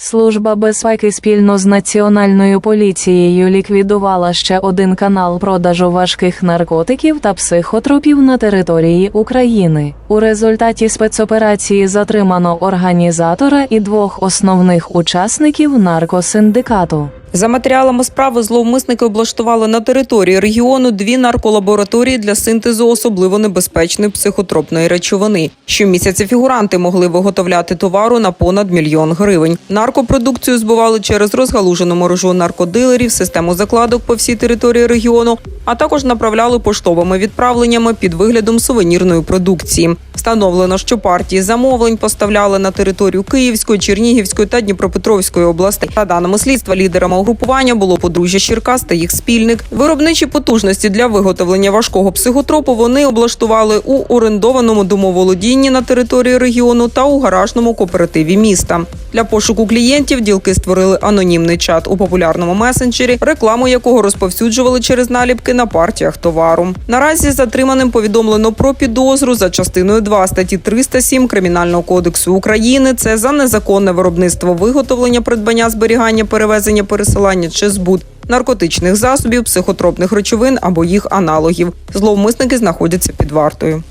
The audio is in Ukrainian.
Служба безпеки спільно з національною поліцією ліквідувала ще один канал продажу важких наркотиків та психотропів на території України. У результаті спецоперації затримано організатора і двох основних учасників наркосиндикату. За матеріалами справи зловмисники облаштували на території регіону дві нарколабораторії для синтезу особливо небезпечної психотропної речовини. Щомісяця фігуранти могли виготовляти товару на понад мільйон гривень. Наркопродукцію збували через розгалужену мережу наркодилерів, систему закладок по всій території регіону, а також направляли поштовими відправленнями під виглядом сувенірної продукції. Встановлено, що партії замовлень поставляли на територію Київської, Чернігівської та Дніпропетровської областей. За даними слідства, лідерами угрупування було подружжя Щіркас та їх спільник. Виробничі потужності для виготовлення важкого психотропу вони облаштували у орендованому домоволодінні на території регіону та у гаражному кооперативі міста. Для пошуку клієнтів ділки створили анонімний чат у популярному месенджері, рекламу якого розповсюджували через наліпки на партіях товару. Наразі затриманим повідомлено про підозру за частиною 2 статті 307 Кримінального кодексу України. Це за незаконне виробництво виготовлення, придбання, зберігання, перевезення, пересилання чи збут наркотичних засобів, психотропних речовин або їх аналогів. Зловмисники знаходяться під вартою.